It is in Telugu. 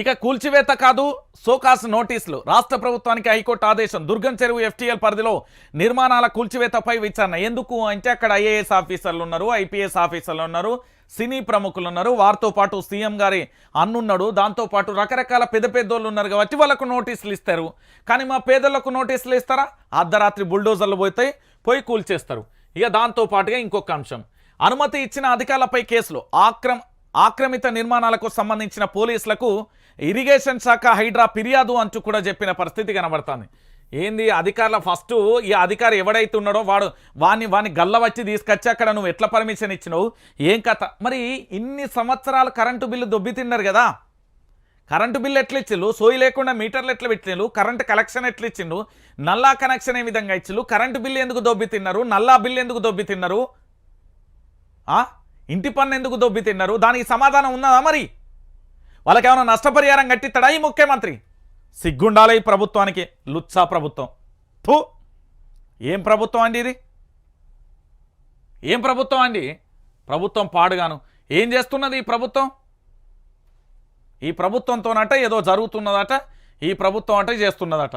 ఇక కూల్చివేత కాదు సోకాస్ నోటీసులు. రాష్ట్ర ప్రభుత్వానికి హైకోర్టు ఆదేశం. దుర్గం చెరువు ఎఫ్టీఎల్ పరిధిలో నిర్మాణాల కూల్చివేతపై విచారణ. ఎందుకు అంటే అక్కడ ఐఏఎస్ ఆఫీసర్లు ఉన్నారు ఐపీఎస్ ఆఫీసర్లు ఉన్నారు సినీ ప్రముఖులు ఉన్నారు. వారితో పాటు సీఎం గారి అన్నున్నాడు. దాంతోపాటు రకరకాల పెద్ద పెద్దోళ్ళు ఉన్నారు కాబట్టి వాళ్ళకు నోటీసులు ఇస్తారు. కానీ మా పేదలకు నోటీసులు ఇస్తారా? అర్ధరాత్రి బుల్డోజర్లు పోతాయి పోయి కూల్చేస్తారు. ఇక దాంతోపాటుగా ఇంకొక అంశం. అనుమతి ఇచ్చిన అధికారులపై కేసులు. ఆక్రమ ఆక్రమిత నిర్మాణాలకు సంబంధించిన పోలీసులకు ఇరిగేషన్ శాఖ హైడ్రా ఫిర్యాదు అంటూ కూడా చెప్పిన పరిస్థితి కనబడుతుంది. ఏంది? అధికారుల ఫస్ట్ ఈ అధికారి ఎవడైతే ఉన్నాడో వాడు వాని వాడిని గల్ల వచ్చి తీసుకొచ్చి అక్కడ నువ్వు ఎట్లా పర్మిషన్ ఇచ్చినావు? ఏం కథ? మరి ఇన్ని సంవత్సరాలు కరెంటు బిల్లు దొబ్బి తిన్నారు కదా. కరెంటు బిల్లు ఎట్లా ఇచ్చిళ్ళు సోయి లేకుండా మీటర్లు ఎట్లా పెట్టిండు కరెంటు కలెక్షన్ ఎట్లా ఇచ్చిండు నల్లా కనెక్షన్ ఏ విధంగా ఇచ్చిళ్ళు? కరెంటు బిల్లు ఎందుకు దొబ్బి తిన్నారు? నల్లా బిల్లు ఎందుకు దొబ్బి తిన్నారు? ఆ? ఇంటి పన్ను ఎందుకు దొబ్బి తిన్నారు? దానికి సమాధానం ఉన్నదా మరి? వాళ్ళకి ఏమైనా నష్టపరిహారం కట్టిస్తాడా ఈ ముఖ్యమంత్రి? సిగ్గుండాలి ఈ ప్రభుత్వానికి. లుత్సా ప్రభుత్వం. థూ! ఏం ప్రభుత్వం అండి ఇది? ఏం ప్రభుత్వం అండి? ప్రభుత్వం పాడుగాను. ఏం చేస్తున్నది ఈ ప్రభుత్వం? ఈ ప్రభుత్వంతోనట ఏదో జరుగుతున్నదట ఈ ప్రభుత్వం అంటే చేస్తున్నదట.